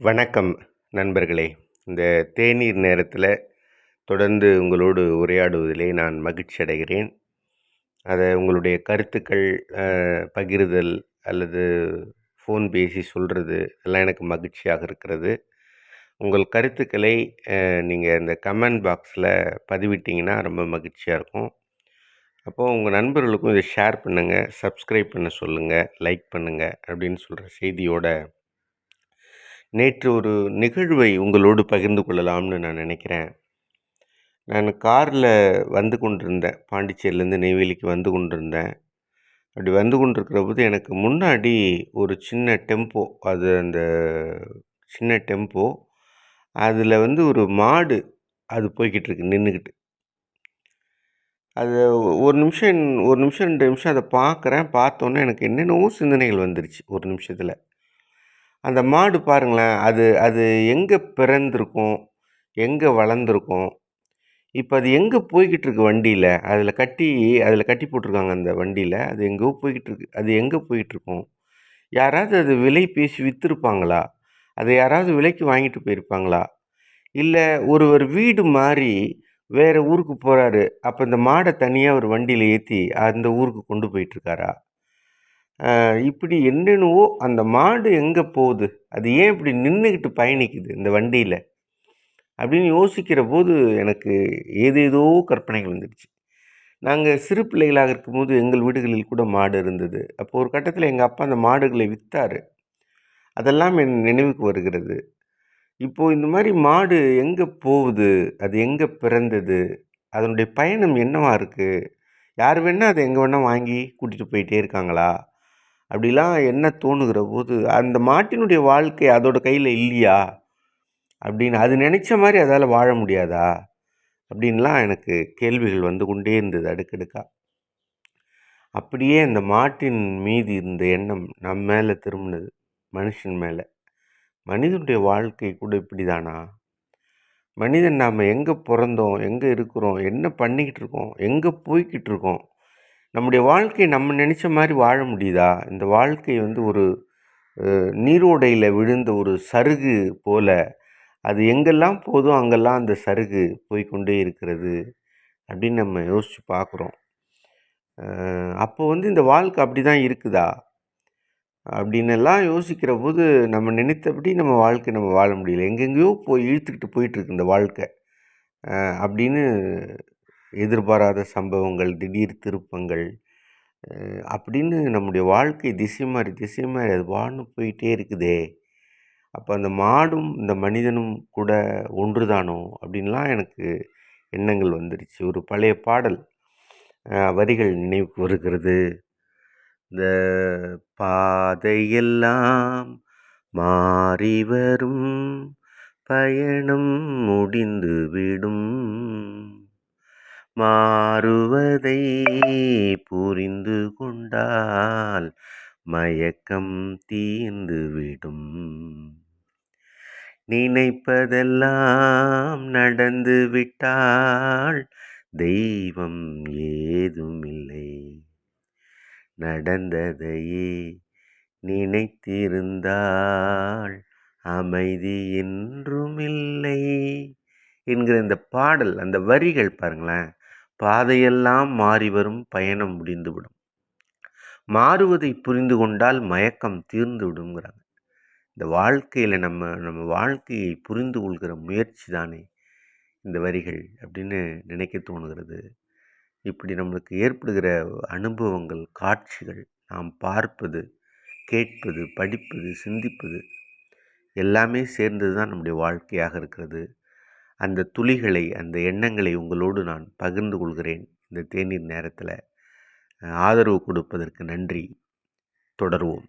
வணக்கம் நண்பர்களே. இந்த தேநீர் நேரத்தில் தொடர்ந்து உங்களோடு உரையாடுவதிலே நான் மகிழ்ச்சி அடைகிறேன் அதை உங்களுடைய கருத்துக்கள் பகிர்தல் அல்லது ஃபோன் பேசி சொல்கிறது எல்லாம் எனக்கு மகிழ்ச்சியாக இருக்கிறது. உங்கள் கருத்துக்களை நீங்கள் இந்த கமெண்ட் பாக்ஸில் பதிவிட்டிங்கன்னா ரொம்ப மகிழ்ச்சியாக இருக்கும். அப்போது உங்கள் நண்பர்களுக்கும் இதை ஷேர் பண்ணுங்கள் சப்ஸ்கிரைப் பண்ண சொல்லுங்கள் லைக் பண்ணுங்கள் அப்படின்னு சொல்கிற செய்தியோட நேற்று ஒரு நிகழ்வை உங்களோடு பகிர்ந்து கொள்ளலாம்னு நான் நினைக்கிறேன். நான் காரில் வந்து கொண்டிருந்தேன். பாண்டிச்சேரியிலேருந்து நெய்வேலிக்கு வந்து கொண்டிருந்தேன். அப்படி வந்து கொண்டிருக்கிற போது எனக்கு முன்னாடி ஒரு சின்ன டெம்போ அது அந்த சின்ன டெம்போ அதில் வந்து ஒரு மாடு அது போய்கிட்டு இருக்கு நின்றுக்கிட்டு அது ஒரு நிமிஷம் ஒரு நிமிஷம் ரெண்டு நிமிஷம் அதை பார்க்குறேன் பார்த்தோன்னே எனக்கு என்னென்னவோ சிந்தனைகள் வந்துருச்சு ஒரு நிமிஷத்தில். அந்த மாடு பாருங்களேன் அது அது எங்கே பிறந்திருக்கும் எங்கே வளர்ந்துருக்கும் இப்போ அது எங்கே போய்கிட்டு இருக்கு வண்டியில்? அதில் கட்டி அதில் கட்டி போட்டிருக்காங்க அந்த வண்டியில் அது எங்கேயோ போய்கிட்டு இருக்கு அது எங்கே போயிட்டுருக்கும் யாராவது அது விலை பேசி விற்றுருப்பாங்களா அதை யாராவது விலைக்கு வாங்கிட்டு போயிருப்பாங்களா? இல்லை ஒருவர் வீடு மாதிரி வேறு ஊருக்கு போகிறாரு அப்போ இந்த மாடை தனியாக ஒரு வண்டியில் ஏற்றி அந்த ஊருக்கு கொண்டு போயிட்டுருக்காரா? இப்படி என்னென்னவோ அந்த மாடு எங்கே போகுது? அது ஏன் இப்படி நின்றுக்கிட்டு பயணிக்குது இந்த வண்டியில்? அப்படின்னு யோசிக்கிற போது எனக்கு ஏதேதோ கற்பனைகள் வந்துடுச்சு. நாங்கள் சிறு பிள்ளைகளாக இருக்கும்போது எங்கள் வீடுகளில் கூட மாடு இருந்தது. அப்போ ஒரு கட்டத்தில் எங்கள் அப்பா அந்த மாடுகளை விற்றாரு அதெல்லாம் என் நினைவுக்கு வருகிறது. இப்போது இந்த மாதிரி மாடு எங்கே போகுது? அது எங்கே பிறந்தது? அதனுடைய பயணம் என்னவா இருக்குது யார் வேணால் அதை எங்கே வேணால் வாங்கி கூட்டிகிட்டு போயிட்டே இருக்காங்களா? அப்படிலாம் என்ன தோணுகிற போது அந்த மாட்டினுடைய வாழ்க்கை அதோட கையில் இல்லையா? அப்படின்னு அது நினச்ச மாதிரி அதால் வாழ முடியாதா? அப்படின்லாம் எனக்கு கேள்விகள் வந்து கொண்டே இருந்தது அடுக்கடுக்கா. அப்படியே அந்த மாட்டின் மீது இருந்த எண்ணம் நம்ம மேலே திரும்பினது மனுஷன் மேலே. மனிதனுடைய வாழ்க்கை கூட இப்படி தானா மனிதன் நாம் எங்கே பிறந்தோம் எங்கே இருக்கிறோம் என்ன பண்ணிக்கிட்டு இருக்கோம் எங்கே போய்கிட்டு இருக்கோம்? நம்முடைய வாழ்க்கை நம்ம நினச்ச மாதிரி வாழ முடியுதா? இந்த வாழ்க்கை வந்து ஒரு நீரோடையில் விழுந்த ஒரு சருகு போல் அது எங்கெல்லாம் போதும் அங்கெல்லாம் அந்த சருகு போய்கொண்டே இருக்கிறது அப்படின்னு நம்ம யோசித்து பார்க்குறோம் அப்போ வந்து இந்த வாழ்க்கை அப்படி தான் இருக்குதா? அப்படின்னெல்லாம் யோசிக்கிற போது நம்ம நினைத்தபடி நம்ம வாழ்க்கை நம்ம வாழ முடியல. எங்கெங்கேயோ போய் இழுத்துக்கிட்டு போயிட்டுருக்கு இந்த வாழ்க்கை. அப்படின்னு எதிர்பாராத சம்பவங்கள் திடீர் திருப்பங்கள் அப்படின்னு நம்முடைய வாழ்க்கை திசை மாறி திசை மாறி அது வாழ்ந்து போயிட்டே இருக்குதே. அப்போ அந்த மாடும் இந்த மனிதனும் கூட ஒன்று தானோ அப்படின்லாம் எனக்கு எண்ணங்கள் வந்துடுச்சு ஒரு பழைய பாடல் வரிகள் நினைவுக்கு வருகிறது. இந்த பாதையெல்லாம் மாறி வரும் பயணம் முடிந்துவிடும் மாறுவதை புரிந்து கொண்டால் மயக்கம் தீர்ந்துவிடும் நினைப்பதெல்லாம் நடந்து விட்டால் தெய்வம் ஏதுமில்லை. நடந்ததையே நினைத்திருந்தால் அமைதி என்றுமில்லை என்கிற இந்த பாடல் அந்த வரிகள் பாருங்களேன். பாதையெல்லாம் மாறி வரும் பயணம் முடிந்துவிடும். மாறுவதை புரிந்து கொண்டால் மயக்கம் தீர்ந்து விடுங்கிறாங்க இந்த வாழ்க்கையில் நம்ம நம்ம வாழ்க்கையை புரிந்து கொள்கிற முயற்சி தானே இந்த வரிகள் அப்படின்னு நினைக்க தோணுகிறது. இப்படி நம்மளுக்கு ஏற்படுகிற அனுபவங்கள் காட்சிகள் நாம் பார்ப்பது கேட்பது படிப்பது சிந்திப்பது எல்லாமே சேர்ந்தது தான் நம்முடைய வாழ்க்கையாக இருக்கிறது. அந்த துளிகளை அந்த எண்ணங்களை உங்களோடு நான் பகிர்ந்து கொள்கிறேன். இந்த தேநீர் நேரத்தில். ஆதரவு கொடுப்பதற்கு நன்றி. தொடருவோம்.